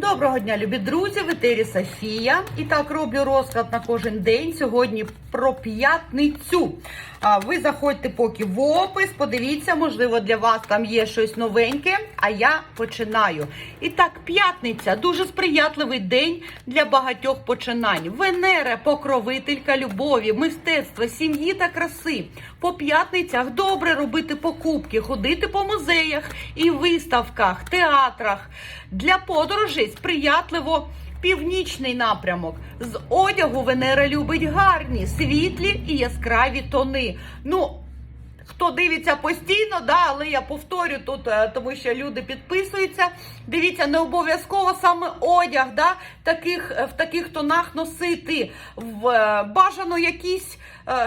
Доброго дня, любі друзі! В етері Софія. І так роблю розклад на кожен день. Сьогодні про п'ятницю. А ви заходьте поки в опис, подивіться, можливо, для вас там є щось новеньке. А я починаю. І так, п'ятниця дуже сприятливий день для багатьох починань. Венера, покровителька любові, мистецтва, сім'ї та краси. По п'ятницях добре робити покупки, ходити по музеях і виставках, театрах. Для подорожей сприятливо північний напрямок. З одягу Венера любить гарні, світлі і яскраві тони. Ну, Хто дивиться постійно, да, але я повторю тут, е, тому що люди підписуються. Дивіться, не обов'язково саме одяг, да, таких, е, в таких тонах носити. В, е, бажано якісь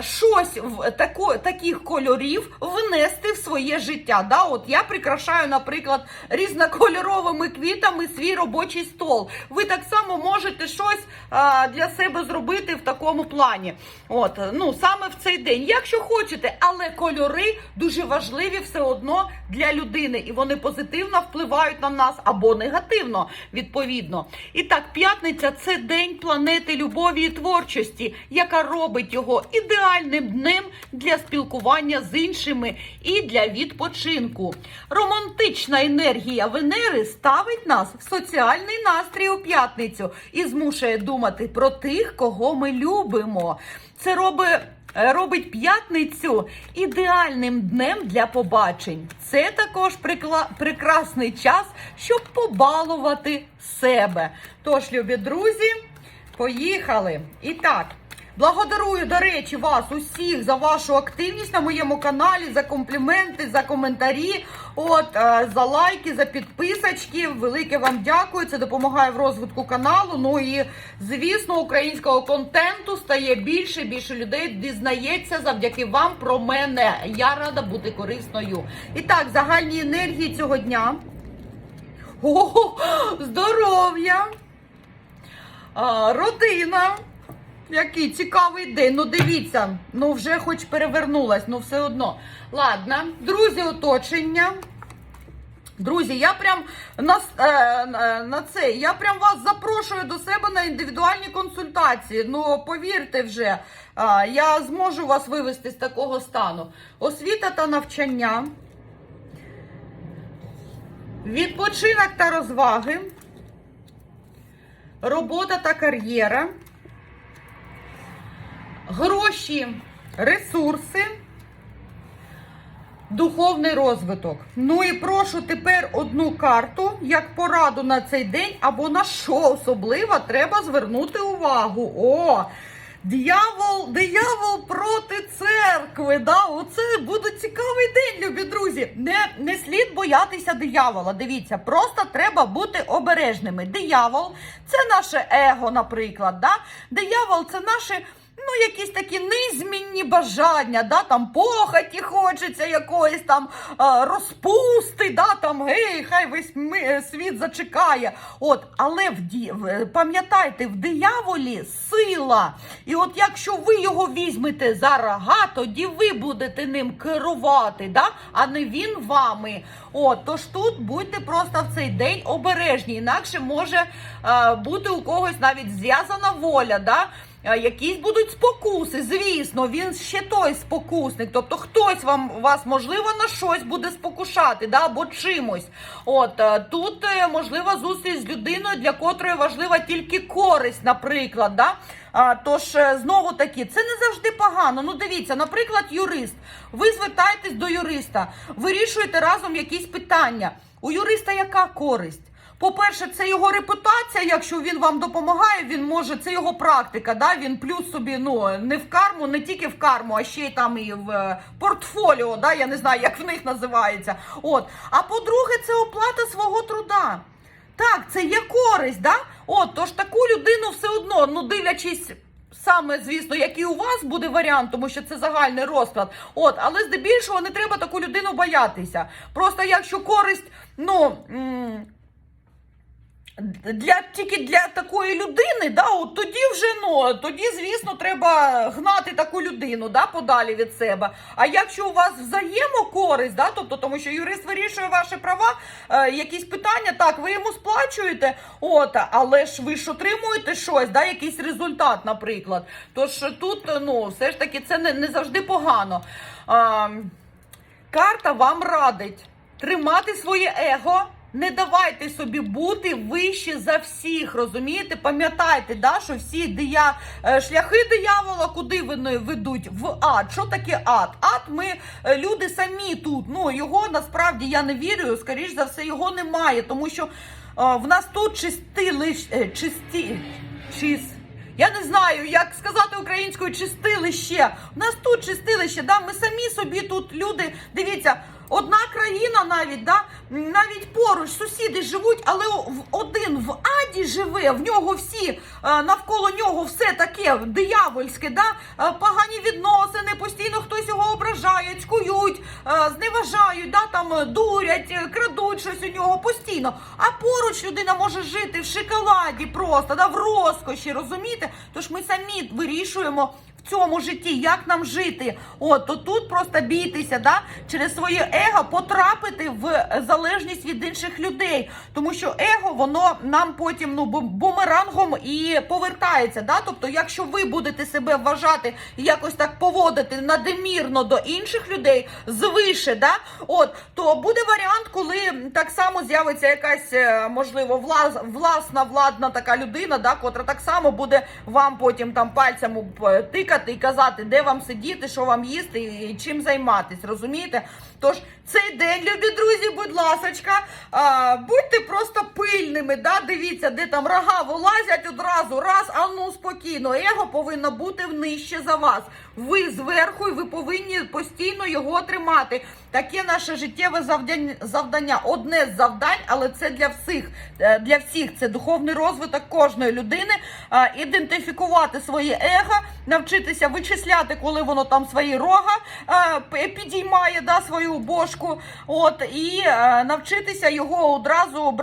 щось в тако, таких кольорів внести в своє життя. Да? От я прикрашаю, наприклад, різнокольоровими квітами свій робочий стол. Ви так само можете щось е, для себе зробити в такому плані. От, ну саме в цей день, якщо хочете, але кольори дуже важливі все одно для людини, і вони позитивно впливають на нас або негативно, відповідно. І так, п'ятниця це день планети любові і творчості, яка робить його ідеальним днем для спілкування з іншими і для відпочинку. Романтична енергія Венери ставить нас в соціальний настрій у п'ятницю і змушує думати про тих, кого ми любимо. Це робить. Робить п'ятницю ідеальним днем для побачень. Це також прикла... прекрасний час, щоб побалувати себе. Тож, любі друзі, поїхали. І так, благодарую, до речі, вас усіх за вашу активність на моєму каналі, за компліменти, за коментарі, от, е, за лайки, за підписочки. Велике вам дякую. Це допомагає в розвитку каналу. Ну і, звісно, українського контенту стає більше, більше людей дізнається завдяки вам про мене. Я рада бути корисною. І так, загальні енергії цього дня. О, здоров'я! А, родина. Який цікавий день. Ну дивіться, ну вже хоч перевернулась, ну все одно. Ладно, друзі, оточення. Друзі, я прям на, е, е, на це, я прям вас запрошую до себе на індивідуальні консультації. Ну, повірте вже, е, я зможу вас вивести з такого стану. Освіта та навчання, відпочинок та розваги, робота та кар'єра гроші, ресурси, духовний розвиток. Ну і прошу тепер одну карту як пораду на цей день, або на що особливо треба звернути увагу. О! Диявол, диявол проти церкви. Да? Оце буде цікавий день, любі друзі. Не не слід боятися диявола. Дивіться, просто треба бути обережними. Диявол це наше его, наприклад. Да? Диявол це наше. Ну, якісь такі низмінні бажання, да, там похоті хочеться якоїсь там розпусти, да, там гей, хай весь е, світ зачекає. От, Але в в- пам'ятайте, в дияволі сила. І от якщо ви його візьмете за рога, тоді ви будете ним керувати, да, а не він вами. От, тож тут будьте просто в цей день обережні, інакше може е, бути у когось навіть зв'язана воля. да, Якісь будуть спокуси, звісно, він ще той спокусник. Тобто хтось вам вас, можливо, на щось буде спокушати, да, або чимось. От е, тут е, можлива зустріч з людиною, для котрої важлива тільки користь, наприклад. Да? А, тож, е, знову таки, це не завжди погано. Ну, дивіться, наприклад, юрист. Ви звертаєтесь до юриста, вирішуєте разом якісь питання. У юриста яка користь? По-перше, це його репутація. Якщо він вам допомагає, він може, це його практика. Да? Він плюс собі ну не в карму, не тільки в карму, а ще й там і в е, портфоліо. Да? Я не знаю, як в них називається. От. А по-друге, це оплата свого труда. Так, це є користь, да? От, тож таку людину все одно, ну дивлячись. Саме, звісно, який у вас буде варіант, тому що це загальний розклад. От, але здебільшого не треба таку людину боятися. Просто якщо користь, ну. Для тільки для такої людини, да, от тоді вже ну тоді, звісно, треба гнати таку людину да, подалі від себе. А якщо у вас взаємокористь, да, тобто тому що юрист вирішує ваші права, е, якісь питання, так, ви йому сплачуєте, от, але ж ви ж отримуєте щось, да, якийсь результат, наприклад. Тож тут ну, все ж таки це не, не завжди погано. А, карта вам радить тримати своє его. Не давайте собі бути вище за всіх, розумієте? Пам'ятайте, да, що всі дия... е, шляхи диявола, куди вони ведуть? В ад. Що таке ад? Ад ми е, люди самі тут. Ну його насправді я не вірю. Скоріш за все, його немає, тому що е, в нас тут чисти лиш чисті чис. Я не знаю, як сказати українською чистилище. У нас тут чистилище, да? ми самі собі тут люди. Дивіться, одна країна навіть, да? навіть поруч сусіди живуть, але один в аді живе, в нього всі е, навколо нього все таке диявольське, да? е, погані відносини, постійно хтось його ображає, цькують, е, зневажають, да? там дурять, крадуть щось у нього постійно. А поруч людина може жити в шоколаді просто, да? в розкоші, розумієте? Тож ми самі вирішуємо. В цьому житті, як нам жити? От то тут просто бійтеся, да, через своє его потрапити в залежність від інших людей, тому що его воно нам потім ну бумерангом і повертається. Да? Тобто, якщо ви будете себе вважати і якось так поводити надмірно до інших людей звише, да, от то буде варіант, коли так само з'явиться якась е, можливо влас, власна владна така людина, да, котра так само буде вам потім там пальцем п- тикати і казати, де вам сидіти, що вам їсти і чим займатись, розумієте? Тож цей день, любі друзі, будь ласочка, а, будьте просто пильними, да? дивіться, де там рога вилазять одразу, раз, ну спокійно. Его повинно бути нижче за вас. Ви зверху, і ви повинні постійно його тримати. Таке наше життєве завдання. Одне з завдань, але це для всіх. Е, Для всіх це духовний розвиток кожної людини. Ідентифікувати своє его, навчитися вичисляти, коли воно там свої рога підіймає да, свою бошку. От і е, навчитися його одразу